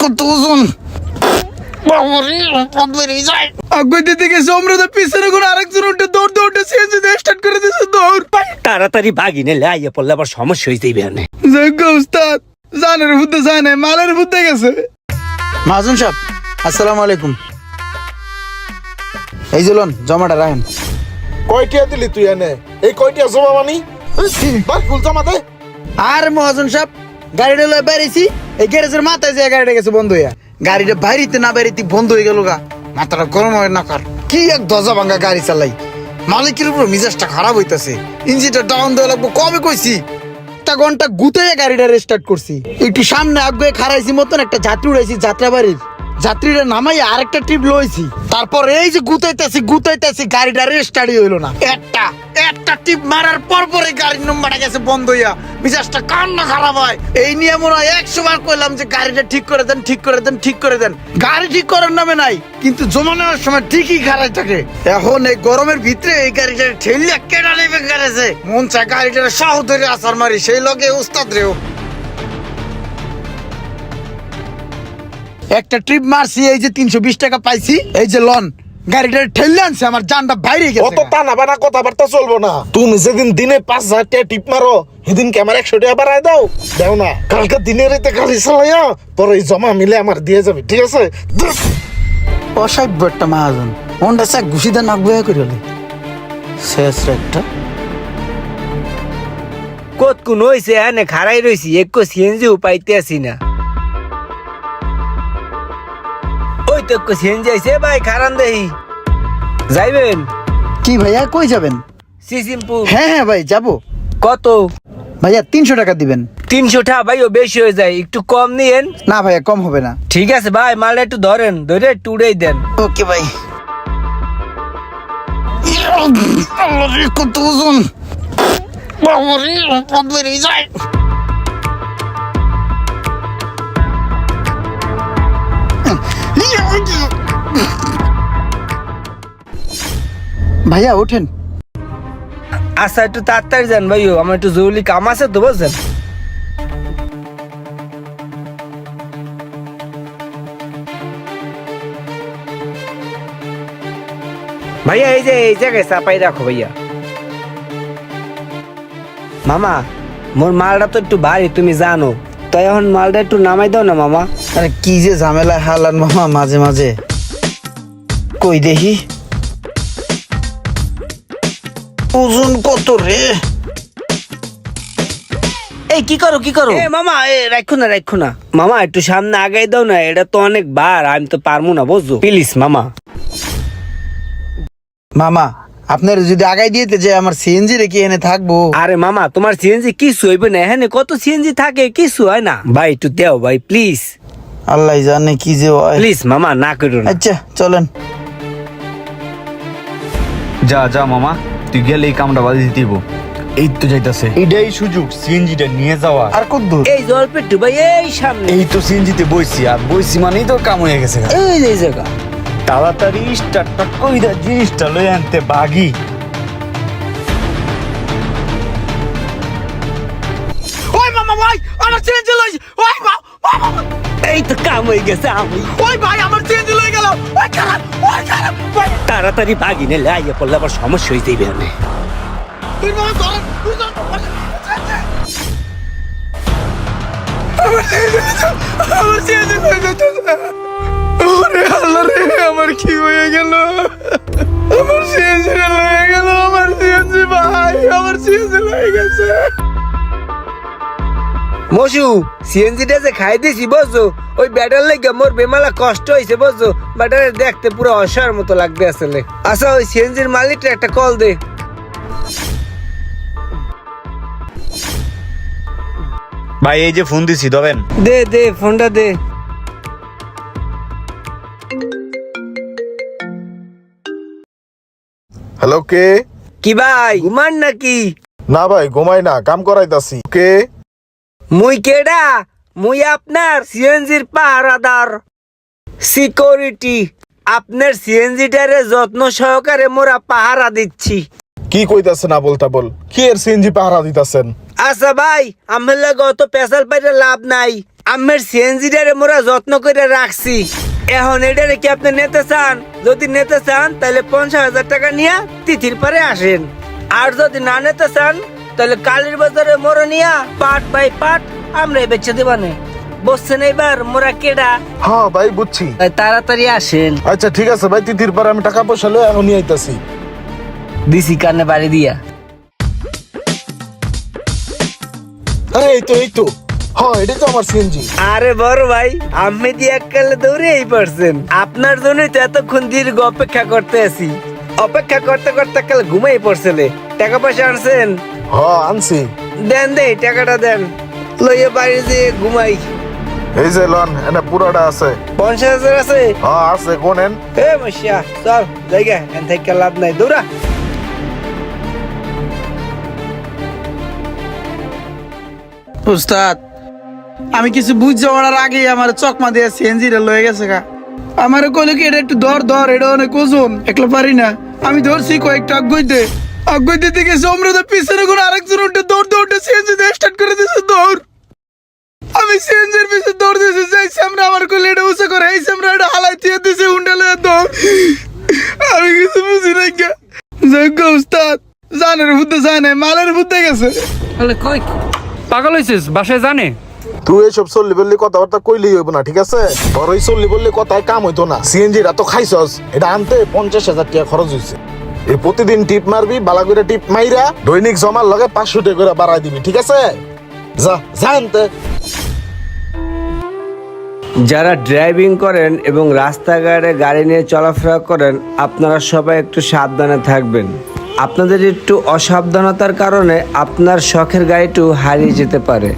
কত ওজন? তাড়াতাড়ি ভাগি নিলে আইয়া পড়লে আবার সমস্যা হয়ে যাইবে যোগ্য উস্তাদ জানের বুদ্ধে যায় না মালের বুদ্ধে গেছে। মাহাজন সাহেব আসসালামু আলাইকুম। এই যে লোন জমাটা রাখেন। কয়টিয়া দিলি তুই এনে? এই কয়টিয়া জমা মানি? জমা দে। আর মহাজন সাহেব গাড়িটা লয়ে বেরিয়েছি এই গ্যারেজের মাথায় যে গাড়িটা গেছে বন্ধ হইয়া গাড়িটা বাইরিতে না বেরিতে বন্ধ হয়ে গেল গা। মাথাটা গরম হয় না কার। কি এক দজা ভাঙ্গা গাড়ি চালাই। মালিকের উপর মিজাজটা খারাপ হইতাছে। ইঞ্জিনটা ডাউন দেওয়া লাগবো, কবে কইছি? একটা ঘণ্টা গুতে গাড়িটা রেস্টার্ট করছি। একটু সামনে আগে খারাইছি মতন একটা যাত্রী উড়াইছি যাত্রাবাড়ির। যাত্রীরা নামাই আরেকটা ট্রিপ লইছি। তারপর এই যে গুতাইতেছি গুতাইতেছি, গাড়িটা রেস্টার্টই হইল না। একটা মারার পর পরে গাড়ির গেছে বন্ধ হইয়া। মিজাজটা কান্না খারাপ হয়। এই নিয়ে মনে হয় একশো বার যে গাড়িটা ঠিক করে দেন, ঠিক করে দেন, ঠিক করে দেন। গাড়ি ঠিক করার নামে নাই, কিন্তু জমা নেওয়ার সময় ঠিকই খারাপ থাকে। এখন এই গরমের ভিতরে এই গাড়িটা ঠেলিয়া কেডা গেছে মন চায় গাড়িটা সহ ধরে আসার মারি, সেই লগে উস্তাদ রেও একটা ট্রিপ মারছি, এই যে তিনশো বিশ টাকা পাইছি, এই যে লন। গাড়িটা ঠেললে আনছে আমার জানটা বাইরে অত গেছে টানা বানা কথাবার্তা চলবো না। তুমি যেদিন দিনে পাঁচ হাজার টাকা টিপ মারো সেদিন কি আমার একশো টাকা বাড়ায় দাও। দেও না কালকে দিনে রাতে গাড়ি চালাইয়া পরে এই জমা মিলে আমার দিয়ে যাবে ঠিক আছে? অসাব্য একটা মহাজন। মনটা চাক ঘুষি দেন নাক বয়া করে শেষ একটা। কত কোন হইছে এনে খারাই রইছি এক সিএনজি পাইতে আসি না তো আইছে ভাই খারান দেহি। যাইবেন? কি ভাইয়া কই যাবেন? সিসিমপুর। হ্যাঁ হ্যাঁ ভাই যাব। কত? ভাইয়া তিনশো টাকা দিবেন। তিনশো টাকা ভাই ও বেশি হয়ে যায় একটু কম নিয়েন। না ভাইয়া কম হবে না। ঠিক আছে ভাই মালটা একটু ধরেন ধরে একটু উড়েই দেন। ওকে ভাই। কত ওজন। পথ বেরিয়ে যায়। ভাইয়া ওঠেন আচ্ছা একটু তাড়াতাড়ি যান ভাইও, আমার একটু জরুরি কাম আছে তো, বুঝছেন? ভাইয়া, এই যে, এই জায়গায় চাপাই রাখো ভাইয়া। মামা, মোর মালটা তো একটু ভারী, তুমি জানো। তাই এখন মালটা একটু নামাই দাও না মামা। আরে কি যে ঝামেলা হালান মামা মাঝে মাঝে। কই দেখি? ওজন কত রে? এই কি করো কি করো? এ মামা এ রাখো না রাখো না। মামা একটু সামনে আগাই দাও না এটা তো অনেক বার আমি তো পারব না বুঝছ? প্লিজ মামা। মামা আপনার যদি আগাই দিয়েতে যে আমার সিএনজি রেখে এনে থাকব? আরে মামা তোমার সিএনজি কিছু হইবে না এখানে কত সিএনজি থাকে কিছু হয় না। ভাই একটু দেও ভাই প্লিজ আল্লাহ জানে কি যে হয়। প্লিজ মামা না করো না। আচ্ছা চলেন। যা যা মামা তুই গেলে এই কামটা বাদি দিব। এই তো যাইতাছে। এটাই সুযোগ সিএনজিটা নিয়ে যাওয়া। আর কত দূর? এই জল পেট্টু ভাই এই সামনে। এই তো সিএনজিতে বইছি আর বইছি মানেই তো কাম হয়ে গেছে এই যে এই জায়গা। তাড়াতাড়ি স্টার্টটা কইরা জিনিসটা লই আনতে বাগি। ওই মামা ভাই আমার সিএনজি লই ওই এই তো কাম হয়ে গেছে আমি। ওই ভাই আমার সিএনজি লই গেল। ওই খারাপ ওই খারাপ। তাড়াতাড়ি নিলে আইয়া পড়লে আবার সমস্যা হয়ে যাইবে আমি তুই মামা তুই আমার সিএনজি আমার সিএনজি যেতে আল্লাহ রে আমার কি হয়ে গেল? আমার সিএনজি লয়ে গেল আমার সিএনজি ভাই আমার সিএনজি লয়ে গেছে। মশু সিএনজিটা যে খাই দিছি বুঝছ? ওই ব্যাটার লেগে মোর বেমালা কষ্ট হয়েছে বুঝছ? ব্যাটারে দেখতে পুরো অসার মতো লাগবে আসলে। আচ্ছা ওই সিএনজির মালিকটা একটা কল দে। ভাই এই যে ফোন দিছি ধরেন। দে দে ফোনটা দে। হ্যালো কে? কি ভাই? ঘুমান নাকি? না ভাই ঘুমাই না কাম করাইতাছি। কে? মুই কেডা? মুই আপনার সিএনজির পাহারাদার। সিকিউরিটি আপনার সিএনজিটারে যত্ন সহকারে মোরা পাহারা দিচ্ছি। কি কইতাছে না বলতা বল কি এর সিএনজি পাহারা দিতাছেন? আচ্ছা ভাই আমার লাগে অত পেশাল পাইতে লাভ নাই। আমের সিএনজিটারে মোরা যত্ন করে রাখছি। এখন এটারে কি আপনি নিতে চান? যদি নিতে চান তাহলে পঞ্চাশ হাজার টাকা নিয়ে তিথির পরে আসেন। আর যদি না নিতে চান তাহলে কালীর বাজারে মোরা নিয়া পাট বাই পাট আমরা বেচে দেবানে। বসছেন এবার মোরা কেডা? হ্যাঁ ভাই বুঝছি। তাই তাড়াতাড়ি আসেন। আচ্ছা ঠিক আছে ভাই তিথির পরে আমি টাকা পয়সা লয়ে এখনই আইতাছি। দিছি কানে বাড়ি দিয়া। এই তো এই তো। হ্যাঁ এটাই তো আমার সিএনজি আরে বড় ভাই আমি দিয়ে এককালে দৌড়েই পারছেন। আপনার জন্যই তো এতক্ষণ দীর্ঘ অপেক্ষা করতে আছি। অপেক্ষা করতে করতে কাল ঘুমাই পড়ছিলে টাকা পয়সা আনছেন? হ্যাঁ আনছি। দেন দে টাকাটা দেন। লইয়ে বাড়ি দিয়ে ঘুমাই। এই যে লন এটা পুরোটা আছে। পঞ্চাশ হাজার আছে? হ্যাঁ আছে কোনেন হে মশিয়া চল জায়গা এন থেকে লাভ নাই দৌড়া। উস্তাদ আমি কিছু বুঝতে পারার আগেই আমার চকমা দিয়ে সিএনজি রে লয়ে গেছে গা। আমার কইলো কি, এটা একটু ধর ধর, এটা অনেক ওজন, একলা পারি না। আমি ধরছি কয়েকটা আগুই দে আগুই দিতে গেছে আমরা তো পিছনে কোনো আরেকজন উঠে দৌড় দৌড়ে সিএনজি দিয়ে স্টার্ট করে দিয়েছে দৌড়। আমি সিএনজির পিছনে দৌড় দিয়েছি যাইছি আমরা আমার কইলে, এটা উঁচু করে আইছি আমরা এটা হালাই দিয়ে দিয়েছি উন্ডা লয়ে দৌড়। আমি কিছু বুঝি নাই গা। যোগ্য উস্তাদ, জানের বুদ্ধে জানে, মালের বুদ্ধে গেছে। তাহলে কই, পাগল হয়েছিস বাসায় জানে? তুই এইসব চল্লি বললি কথাবার্তা কইলেই হইব না, ঠিক আছে? তোর ওই চল্লি বললি কথায় কাম হইতো না। সিএনজি রা তো খাইছস, এটা আনতে পঞ্চাশ হাজার টাকা খরচ হয়েছে এই প্রতিদিন টিপ মারবি, বালা করে টিপ মাইরা, দৈনিক জমার লগে পাঁচশো টাকা করে বাড়াই দিবি, ঠিক আছে? যা যা আনতে। যারা ড্রাইভিং করেন এবং রাস্তাঘাটে গাড়ি নিয়ে চলাফেরা করেন, আপনারা সবাই একটু সাবধানে থাকবেন। আপনাদের একটু অসাবধানতার কারণে আপনার শখের গাড়িটিও হারিয়ে যেতে পারে।